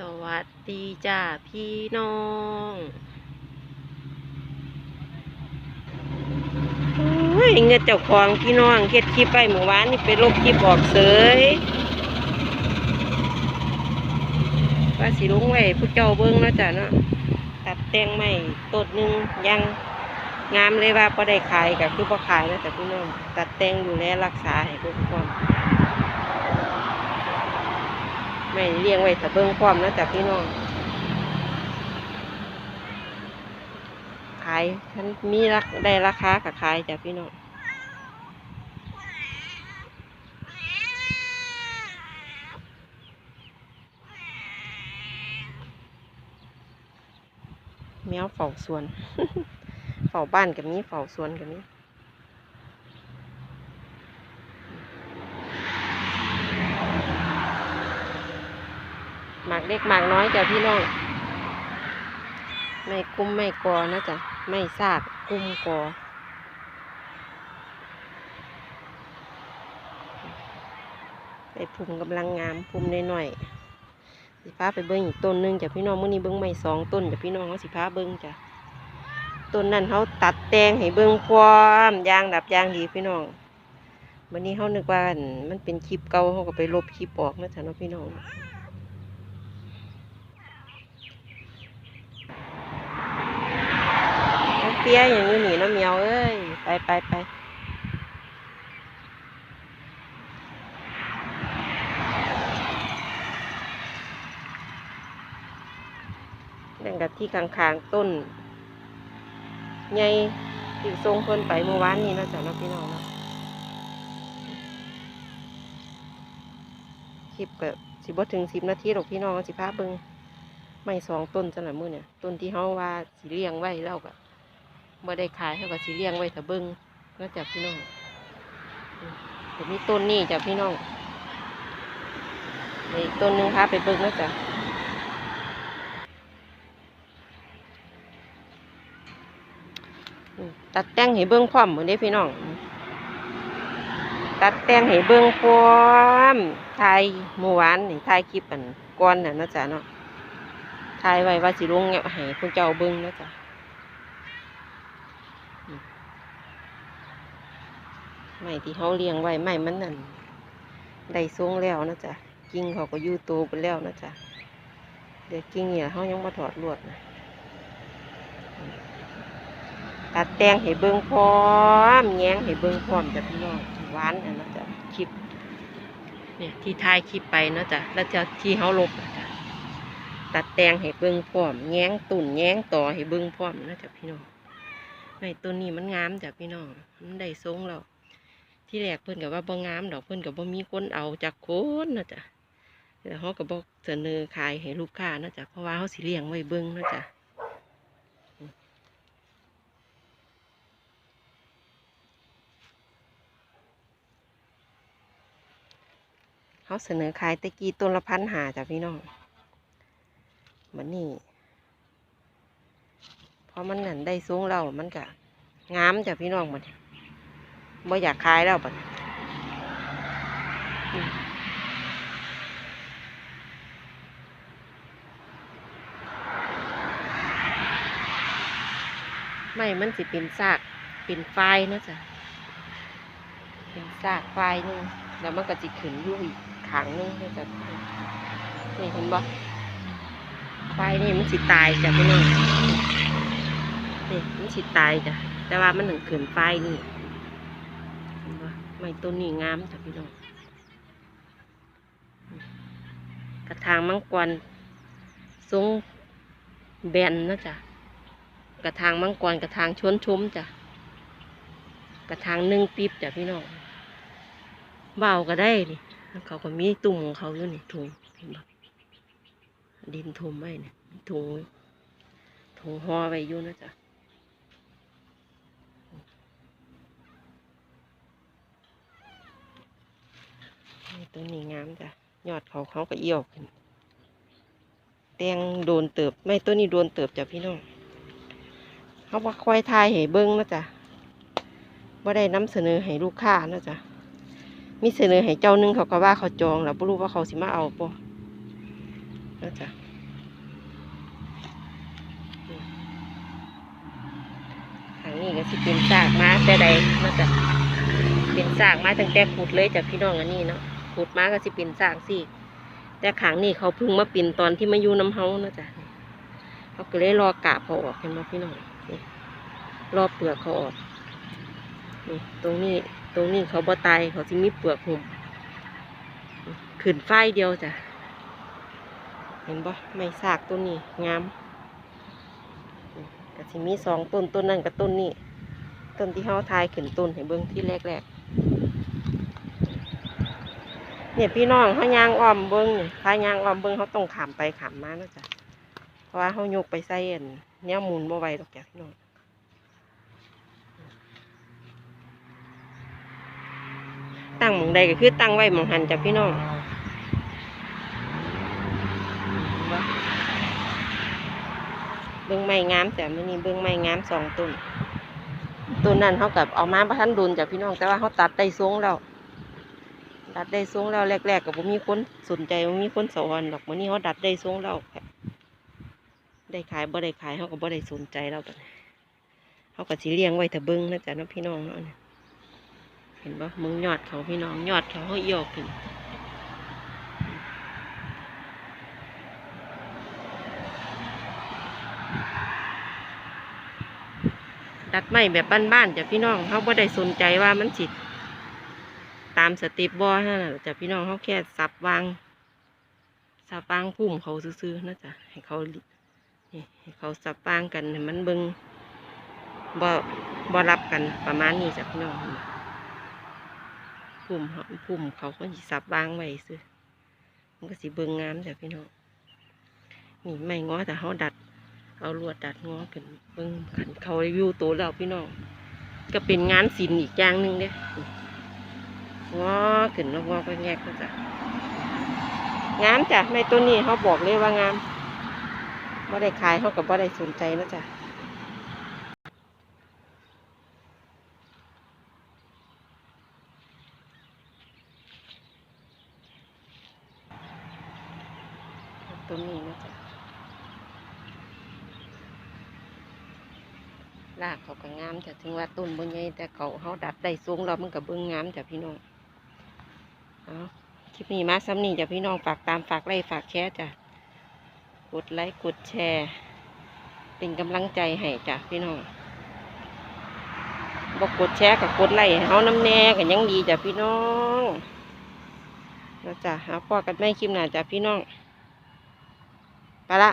สวัสดีจ้าพี่น้องโอ้ยเงยเจ้าของพี่น้องเฮ็ดคลิปไปเมื่อวานนี่ไปลบคลิปออกเสยว่าสิลงไว้ผู้เจ้าเบิ้งเนาะจ้ะเนาะตัดแต่งใหม่ต้นหนึ่งยังงามเลยว่าพอได้ขายกับคือพอขายนะแต่พี่น้องตัดแต่งอยู่แลรักษาให้ทุกคน ไม่เลี้ยงไว้ถ้าเบิ่งความนะจ๊ะพี่น้องขายฉันมีรักได้ราคากับขายจ้ะพี่น้องแมวเฝ้าสวน เฝ้าบ้านกับนี้เฝ้าสวนกับนี้ หมากเล็กหมากน้อยจ้ะพี่น้องไม่กุ้มไม่กอนะจ๊ะไม่ซากกุ้มกอไปพุ่มกำลังงามพุ่มน้อยๆสิพาไปเบิ้งอีกต้นหนึงจ้ะพี่น้องเมื่อนี้เบิ้งไม่สองต้นจ้ะพี่น้องเขาสิพาเบิ้งจ้ะต้นนั้นเขาตัดแตงให้เบิ้งความยางดับยางดีพี่น้องวันนี้เขานึกว่าอั่นมันเป็นคลิปเก่าเขาก็ไปลบคลิปออกนะจ๊ะเนาะพี่น้อง น้อง เปี้ยอย่างนี้หนีน้ำเมียวเอ้ย ไปไปไปเล่นกับที่ข้างๆต้นใหญ่ที่ทรงเพิ่นไปเมื่อวานนี้นะจ้ะน้องพี่น้องนะคลิปแบบสิบถึงสิบนาทีหรอกพี่น้องสิพาเบิงไม่สองต้นจังหละมือเนี่ย ต้นที่เฮาว่าสิเลี้ยงไว้แล้วก็บ่ ได้ขายเขาก็สิเลี้ยงไว้ถ้าเบิ่งก็จับพี่น้องอืมแต่มีต้นนี่จ้ะพี่น้องอีกต้นหนึงพาไปเบิ่งนะจ๊ะตัดแต่งให้เบิ่งพร้อมเหมือนเด้พี่น้อง ตัดแต่งให้เบิ่งพร้อมถ่ายเมื่อวานนี่ถ่ายคลิปอันก่อนน่ะนะจ๊ะเนาะถ่ายไว้ว่าสิลงให้พวกเจ้าเบิ่งนะจ๊ะ ไม่ที่เขาเลี้ยงไว้ไม่มันนั่นได้สูงแล้วนะจ๊ะกิ่งเขาก็ยู่โตไปแล้วนะจ๊ะเดี๋ยวกิ่งเนี่ยเขายังมาถอดลวดนะตัดแต่งให้เบิ้งพร้อมแง้งให้เบิ้งพร้อมจ้ะพี่น้องหวานอันนะจ๊ะคลิปเนี่ยที่ท้ายคลิปไปเนาะจ๊ะแล้วจะที่เขาลบนะจ๊ะตัดแต่งให้เบิ้งพร้อมแง้งตุ่นแง้งต่อให้เบิ้งพร้อมนะจ๊ะพี่น้องไม่ตัวนี้มันงามจ้ะพี่น้องมันได้ทรงแล้ว ที่แรกเพิ่นกับว่าบ่งามดอกเพิ่นกับบ่มีคนเอาจากคนนะจ๊ะแต่เขาก็บบอกเสนอขายให้ลูกค้านะจ๊ะเพราะว่าเขาสิเลี้ยงไว้เบิ่งนะจ๊ะเขาเสนอขายตะกี้ต้นละพันหาจ้ะพี่น้องมันนี่เพราะมันนั่นได้สูงแล้วมันก็งามจ้ะพี่น้องมัน บ่อยากขายแล้วบัดไม่มันสิเป็นซากเป็นไฟนะจ๊ะเป็นซากไฟนึงแล้วมันก็จิขึ้นยู่อีกขางนึงนะจ๊ะนี่เห็นบ่ไฟนี่มันสิตายจ้ะพี่น้องนี่มันสิตายจ้ะแต่ว่ามันหนึ่งขึ้นไฟนี่ ไม้ต้นนี้งามจ้ะพี่น้องกระถางมังกรทรงแบนนะจ๊ะกระถางมังกรกระถางชวนชุมจ้ะกระถางหนึ่งปีบจ้ะพี่น้องเบาก็ได้นี่เขาก็มีตุ่มของเขาอยู่นี่ถุงเห็นปะดินทุมไว้เนี่ยถุงถุงห่อไว้อยู่นะจ๊ะ ต้นนี้งามจ้ะยอดเขาเขาก็เอี่ยวขึ้นแตงโดนเติบ ไม่ต้นนี้โดนเติบจ้ะพี่น้องเขาว่าควายทายให้เบิ้งนะจ้ะว่าได้นำเสนอให้ลูกค้านะจ้ะมีเสนอให้เจ้านึงเขาก็ว่าเขาจองแล้วไม่รู้ว่าเขาสิมาเอาปะนะจ๊ะทางนี้ก็สิเป็นซากมาแต่ใดนะจ๊ะเป็นซากมาตั้งแต่ขุดเลยจากพี่น้องอันนี้เนาะ ขุดมาก็สิเป็นซากสิแต่ขางนี้เขาพิ่งมาปิ่นตอนที่มาอยู่น้ำเฮานาะจ้ะเขาก็เลยรอกาบเขาออกเห็นไหมพี่น้องนี่รอเปลือกเขาออกนี่ตรงนี้ตรงนี้เขาบ่ตายเขาจะมีเปลือกหุ่มขึ้นไฟเดียวจ้ะเห็นบ่ไม่ซากต้นนี้งามก็สิมีสองต้นต้นนั่นกับต้นนี้ต้นที่เขาทายขึ้นต้นให้เบิ้งที่แรกแรกๆ เนี่ยพี่น้องเขายางอ้อมเบิ้งถ้ายางอ้อมเบิ้งเขาต้องขามไปขามมาเนาะจ้ะเพราะว่าเขายกไปใส่อันเนี้ยหมุนบ่ไหวดอกจ้ะพี่น้องตั้งหมองใดก็คือตั้งไว้หมองหันจ้ะพี่น้องเบิ้งไม้งามแต่มื่อนี้เบิ้งไม้งามสองต้นต้นนั้นเขากับเอามาประทันดุนจากพี่น้องแต่ว่าเขาตัดได้สูงแล้ว ตัดได้สูงแล้วแรกๆกับผมมีคนสนใจบ่มีคนสอนหรอกมื่อนี้เขาดัดได้สูงแล้วได้ขายบ่ได้ขายเขาก็บ่ได้สนใจแล้วตอนนี้เขาก็สิเลี้ยงไว้แต่เบิ้งนะจ๊ะน้องพี่น้องเนาะเห็นปะมึงยอดเขาพี่น้องยอดเขาเขาเอียออกขึ้นดัดไม้แบบบ้านๆจ้ะพี่น้องเขาบ่ได้สนใจว่ามันสิามสเติปบอนั่นแหละจ้ะพี่น้องเขาแค่สับวางสับวางพุ่มเขาซื้อๆนะจ๊ะให้เขาให้เขาสับวางกันมันเบิงบ่บ่รับกันประมาณนี้จ้ะพี่น้องพุ่มเขาพุ่มเขาก็สับวางไว้ซื้อมันก็สิเบิงงามจ้ะพี่น้องนี่ไม่ง้อแต่เขาดัด เอาลวดดัดง้อขึ้นเบิงขันเขาอยู่โตแล้วพี่น้องก็เป็นงานศิลป์อีกอย่างหนึ่งเด้ งอขึ้นแล้วงอก็แงกก็จะงามจ้ะไม่ตัวนี้เขาบอกเลยว่างามไม่ได้ขายเขากับไม่ได้สนใจนะจ๊ะตัวนี้นะจ๊ะรากเขาก็งามจ้ะถึงว่าต้นบนใหญ่แต่เขาเขาดัดได้สูงเรามันก็เบิ่งงามจ้ะพี่น้อง เอาคลิปนี้มาซ้ำนี่จ้ะพี่น้องฝากตามฝากไลค์ฝากแชร์จ้ะกดไลค์กดแชร์ เป็นกำลังใจให้จ้ะพี่น้องบอกกดแชร์กับกดไลค์เขาน้ำแน่กันยังดีจ้ะพี่น้องแล้วจ้ะหาพ่อกันไม่คลิปหน้าจ้ะพี่น้องไปละ